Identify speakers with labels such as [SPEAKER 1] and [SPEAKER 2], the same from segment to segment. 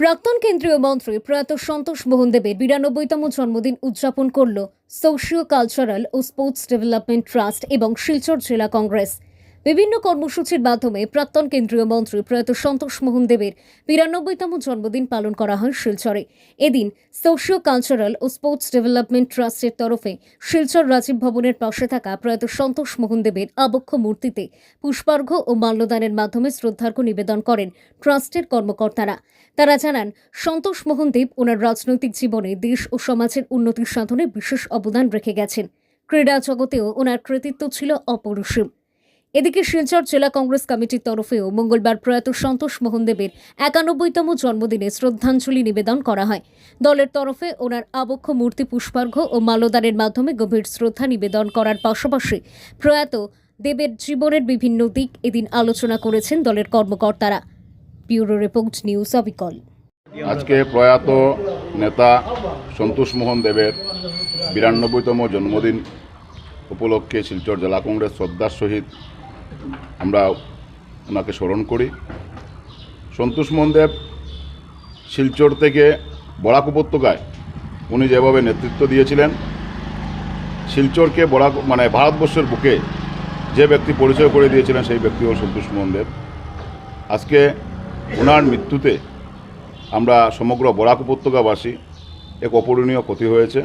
[SPEAKER 1] প্রাক্তন কেন্দ্রীয় মন্ত্রী প্রয়াত সন্তোষ মোহন দেবের বিরানব্বইতম জন্মদিন উদযাপন করল সোশিও কালচারাল ও স্পোর্টস ডেভেলপমেন্ট ট্রাস্ট এবং শিলচর জেলা কংগ্রেস। বিভিন্ন কর্মসূচির মাধ্যমে প্রাক্তন কেন্দ্রীয় মন্ত্রী প্রয়াত সন্তোষ মোহন দেবের বিরানব্বইতম জন্মদিন পালন করা হয় শিলচরে। এদিন সোশিও কালচারাল ও স্পোর্টস ডেভেলপমেন্ট ট্রাস্টের তরফে শিলচর রাজীব ভবনের পাশে থাকা প্রয়াত সন্তোষ মোহন দেবের আবক্ষ মূর্তিতে পুষ্পার্ঘ্য ও মাল্যদানের মাধ্যমে শ্রদ্ধার্ঘ্য নিবেদন করেন ট্রাস্টের কর্মকর্তারা। তারা জানান, সন্তোষ মোহন দেব ওনার রাজনৈতিক জীবনে দেশ ও সমাজের উন্নতির সাধনে বিশেষ অবদান রেখে গেছেন। ক্রীড়া জগতেও ওনার কৃতিত্ব ছিল অপরিসীম। এদিকে শিলচর জেলা কংগ্রেস কমিটির তরফেও মঙ্গলবার প্রয়াত সন্তোষ মোহন দেবের একানব্বইতম জন্মদিনে শ্রদ্ধাঞ্জলি নিবেদন করা হয়। দলের তরফে ওনার আবক্ষ মূর্তি পুষ্পার্ঘ্য ও মাল্যদানের মাধ্যমে গভীর শ্রদ্ধা নিবেদন করার পাশাপাশি প্রয়াত দেবের জীবনের বিভিন্ন দিক এদিন আলোচনা করেছেন দলের কর্মকর্তারা। ব্যুরো রিপোর্ট, নিউজ অবিকল।
[SPEAKER 2] আজকে প্রয়াত নেতা সন্তোষ মোহন দেবের বিরানব্বইতম জন্মদিন উপলক্ষে শিলচর জেলা কংগ্রেস শ্রদ্ধার সহিত আমরা ওনাকে স্মরণ করি। সন্তোষ মোহন দেব শিলচর থেকে বরাক উপত্যকায় উনি যেভাবে নেতৃত্ব দিয়েছিলেন, শিলচরকে বরাক মানে ভারতবর্ষের বুকে যে ব্যক্তি পরিচয় করে দিয়েছিলেন সেই ব্যক্তি হল সন্তোষ মোহন দেব আজকে ওনার মৃত্যুতে আমরা সমগ্র বরাক উপত্যকাবাসী এক অপূরণীয় ক্ষতি হয়েছে।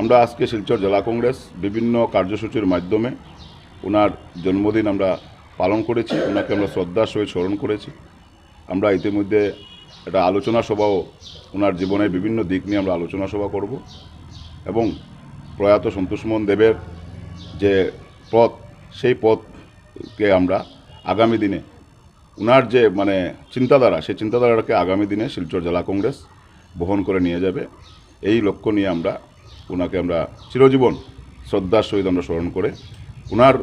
[SPEAKER 2] আমরা আজকে শিলচর জেলা কংগ্রেস বিভিন্ন কার্যসূচির মাধ্যমে ওনার জন্মদিন আমরা পালন করেছি, ওনাকে আমরা শ্রদ্ধার সহিত স্মরণ করেছি। আমরা ইতিমধ্যে একটা আলোচনা সভাও ওনার জীবনের বিভিন্ন দিক নিয়ে আমরা আলোচনা সভা করব এবং প্রয়াত সন্তোষমোহন দেবের যে পথ, সেই পথকে আমরা আগামী দিনে, ওনার যে মানে চিন্তাধারা, সেই চিন্তাধারাটাকে আগামী দিনে শিলচর জেলা কংগ্রেস বহন করে নিয়ে যাবে, এই লক্ষ্য নিয়ে আমরা ওনাকে আমরা চিরজীবন শ্রদ্ধার সহিত আমরা স্মরণ করে ওনার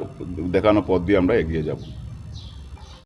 [SPEAKER 2] দেখানো পথ দিয়ে আমরা এগিয়ে যাব।